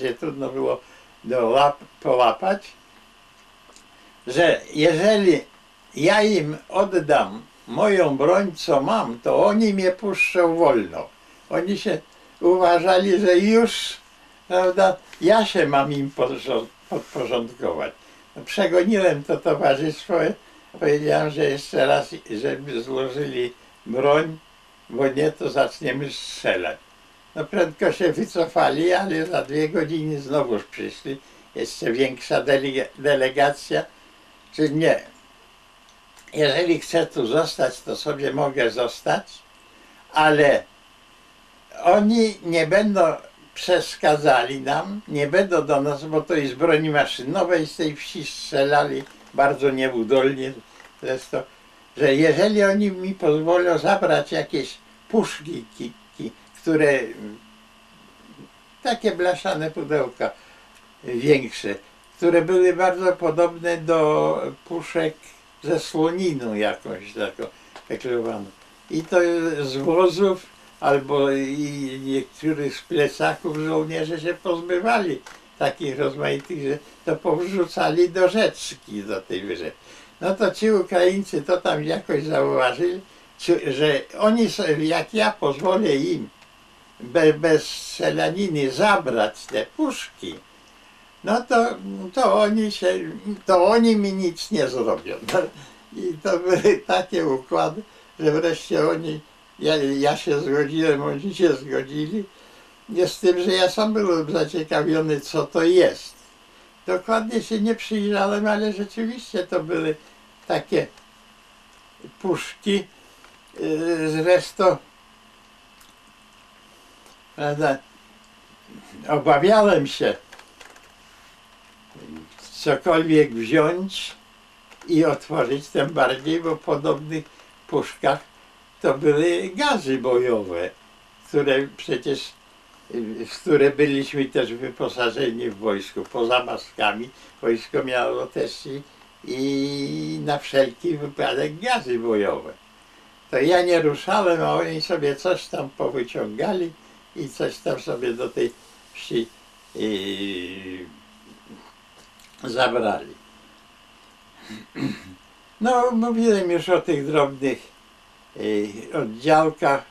się trudno było dołap, połapać, że jeżeli ja im oddam moją broń, co mam, to oni mnie puszczą wolno. Oni się uważali, że już, prawda, ja się mam im podporządkować. Przegoniłem to towarzystwo, powiedziałem, że jeszcze raz, żeby złożyli broń, bo nie, to zaczniemy strzelać. No prędko się wycofali, ale za dwie godziny znowuż przyszli. Jeszcze większa delega- delegacja, czy nie. Jeżeli chcę tu zostać, to sobie mogę zostać, ale oni nie będą przeszkadzali nam, nie będą do nas, bo to jest broni maszynowej, z tej wsi strzelali bardzo nieudolnie zresztą, że jeżeli oni mi pozwolą zabrać jakieś puszki, które takie blaszane pudełka większe, które były bardzo podobne do puszek ze słoniną jakąś taką wykrywaną. I to z wozów albo i niektórych z plecaków żołnierze się pozbywali takich rozmaitych, że to powrzucali do rzeczki do tej wyżej. No to ci Ukraińcy to tam jakoś zauważyli, że oni jak ja pozwolę im be, bez strzelaniny zabrać te puszki, no to, to oni się, to oni mi nic nie zrobią. I to były takie układy, że wreszcie oni, ja, ja się zgodziłem, oni się zgodzili. Nie z tym, że ja sam byłem zaciekawiony, co to jest. Dokładnie się nie przyjrzałem, ale rzeczywiście to były takie puszki. Yy, Zresztą, prawda, obawiałem się cokolwiek wziąć i otworzyć, tym bardziej, bo w podobnych puszkach to były gazy bojowe, które przecież, y, w które byliśmy też wyposażeni w wojsku, poza maskami. Wojsko miało też i, i na wszelki wypadek gazy bojowe. To ja nie ruszałem, a oni sobie coś tam powyciągali i coś tam sobie do tej wsi yy, zabrali. No, mówiłem już o tych drobnych y, oddziałkach,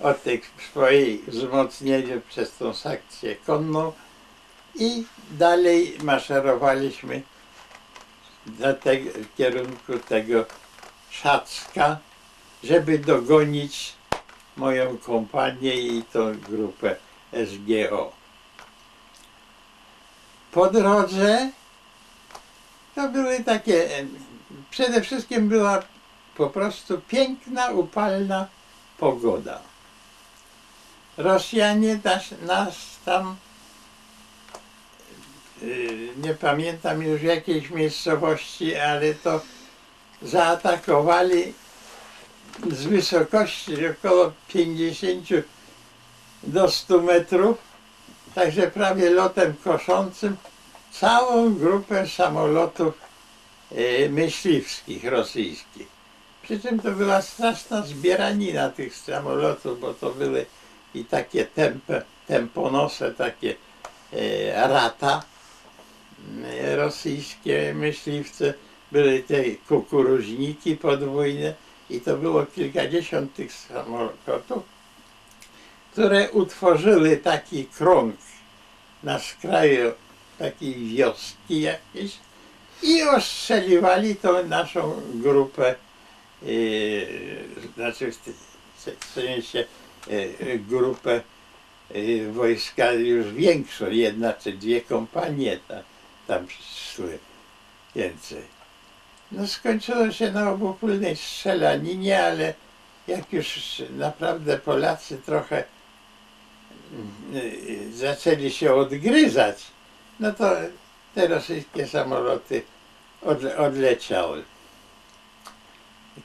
o tych swojej wzmocnieniu przez tą sekcję konną i dalej maszerowaliśmy do tego, w kierunku tego Szacka, żeby dogonić moją kompanię i tą grupę SGO. Po drodze to były takie, przede wszystkim była po prostu piękna, upalna pogoda. Rosjanie nas, nas tam, y, nie pamiętam już jakiejś miejscowości, ale to zaatakowali z wysokości około 50 do 100 metrów, także prawie lotem koszącym, całą grupę samolotów e, myśliwskich rosyjskich. Przy czym to była straszna zbieranina tych samolotów, bo to były i takie tempe, temponose, takie e, rata e, rosyjskie myśliwce, były te kukuruźniki podwójne i to było kilkadziesiąt tych samolotów, które utworzyły taki krąg na skraju takiej wioski jakiejś i ostrzeliwali tą naszą grupę, yy, znaczy w sensie yy, grupę yy, wojska już większą, jedna czy dwie kompanie ta, tam szły więcej. No skończyło się na obopólnej strzelaninie, ale jak już naprawdę Polacy trochę yy, zaczęli się odgryzać, no to te rosyjskie samoloty odle odleciały.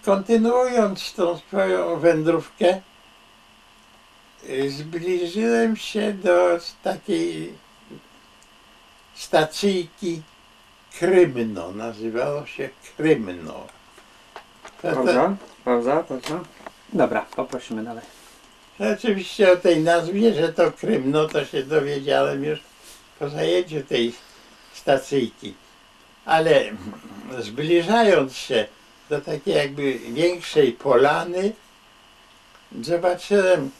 Kontynuując tą swoją wędrówkę, y, zbliżyłem się do takiej stacyjki Krymno, nazywało się Krymno. To, to, Pauza, pauza, pauza. Dobra, poprosimy dalej. Oczywiście o tej nazwie, że to Krymno, to się dowiedziałem już po zajęciu tej stacyjki. Ale zbliżając się do takiej jakby większej polany, zobaczyłem,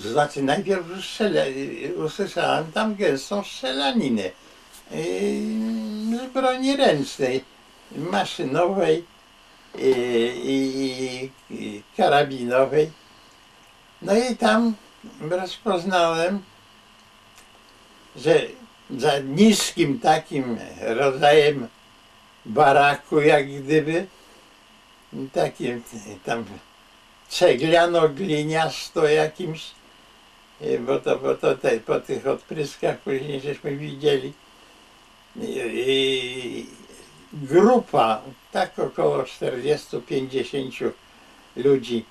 znaczy najpierw usłyszałem tam gęstą strzelaninę z broni ręcznej, maszynowej i, i, i karabinowej. No i tam rozpoznałem, że za niskim takim rodzajem baraku, jak gdyby, takim tam cegliano-gliniasto jakimś, e, bo to, bo to te, po tych odpryskach później żeśmy widzieli. Grupa, tak około 40-50 ludzi,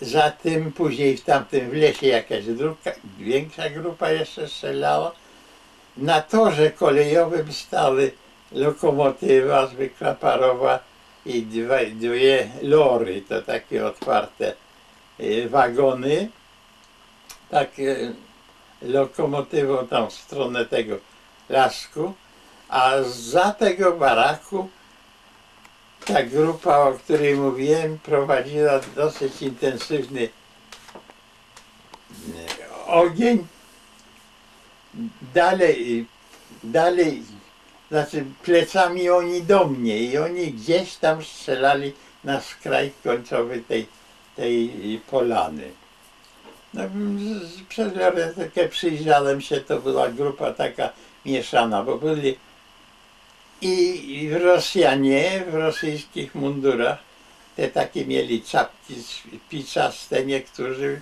za tym później w tamtym w lesie jakaś druga, większa grupa jeszcze strzelała. Na torze kolejowym stały lokomotywa zwykła parowa i dwa, dwie lory, to takie otwarte y, wagony. Tak y, lokomotywą tam w stronę tego lasku, a za tego baraku ta grupa, o której mówiłem, prowadziła dosyć intensywny y, ogień. Dalej, dalej, znaczy plecami oni do mnie i oni gdzieś tam strzelali na skraj końcowy tej, tej polany. No, przez takie przyjrzałem się, to była grupa taka mieszana, bo byli i Rosjanie w rosyjskich mundurach, te takie mieli czapki spiczaste, niektórzy,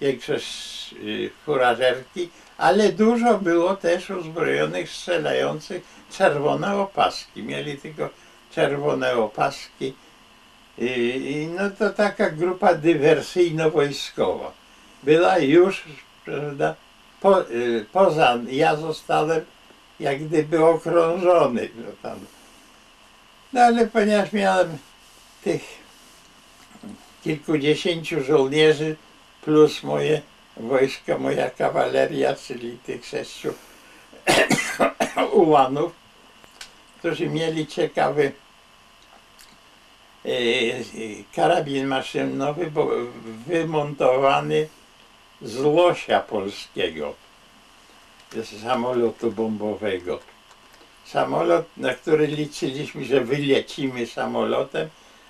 większość y, furażerki, ale dużo było też uzbrojonych, strzelających czerwone opaski. Mieli tylko czerwone opaski. I, i no to taka grupa dywersyjno-wojskowa. Była już, prawda, po, y, poza, ja zostałem jak gdyby okrążony. Tam. no ale ponieważ miałem tych kilkudziesięciu żołnierzy plus moje wojsko, moja kawaleria, czyli tych sześciu ułanów, którzy mieli ciekawy e, karabin maszynowy, bo wymontowany z losia polskiego, samolotu bombowego. Samolot, na który liczyliśmy, że wylecimy samolotem,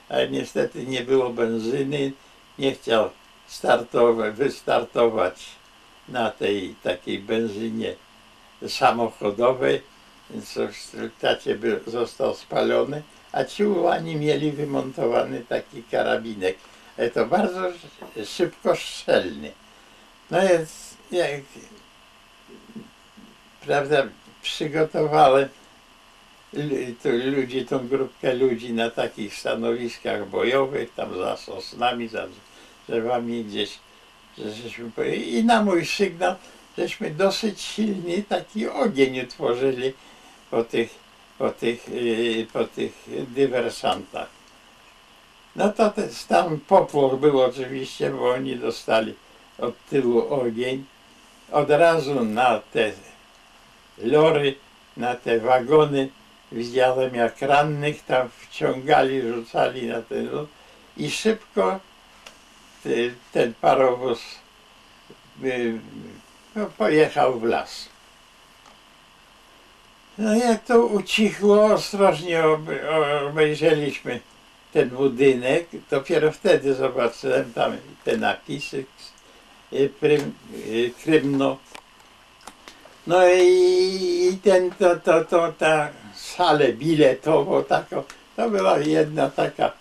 ale niestety nie było benzyny, nie chciał startować, wystartować na tej takiej benzynie samochodowej, więc w rezultacie by został spalony, a ci ułani mieli wymontowany taki karabinek. Ale to bardzo szybko strzelny. No więc jak prawda, przygotowałem ludzi, tą grupkę ludzi na takich stanowiskach bojowych, tam za sosnami, za drzewami gdzieś, że żeśmy i na mój sygnał, żeśmy dosyć silny taki ogień utworzyli po tych, po tych, yy, po tych dywersantach. No to te, tam popłoch był oczywiście, bo oni dostali od tyłu ogień. Od razu na te lory, na te wagony widziałem jak rannych tam wciągali, rzucali na ten lód i szybko ten parowóz y, no, pojechał w las. No jak to ucichło, ostrożnie obejrzeliśmy ten budynek. Dopiero wtedy zobaczyłem tam te napisy y, y, Krymno. No i, ten, to, to, to, ta salę biletową taką, to była jedna taka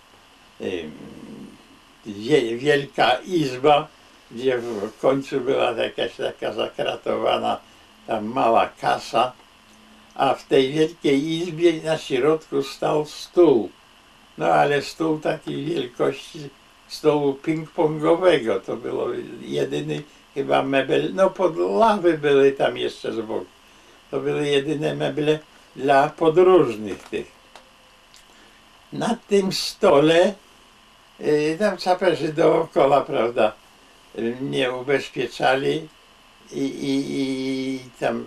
wielka izba, gdzie w końcu była jakaś taka zakratowana tam mała kasa, a w tej wielkiej izbie na środku stał stół. No ale stół takiej wielkości stołu ping-pongowego, to było jedyny chyba mebel, no pod lawy były tam jeszcze z boku. To były jedyne meble dla podróżnych tych. Na tym stole y, tam saperzy dookoła, prawda, y, mnie ubezpieczali i, i, i tam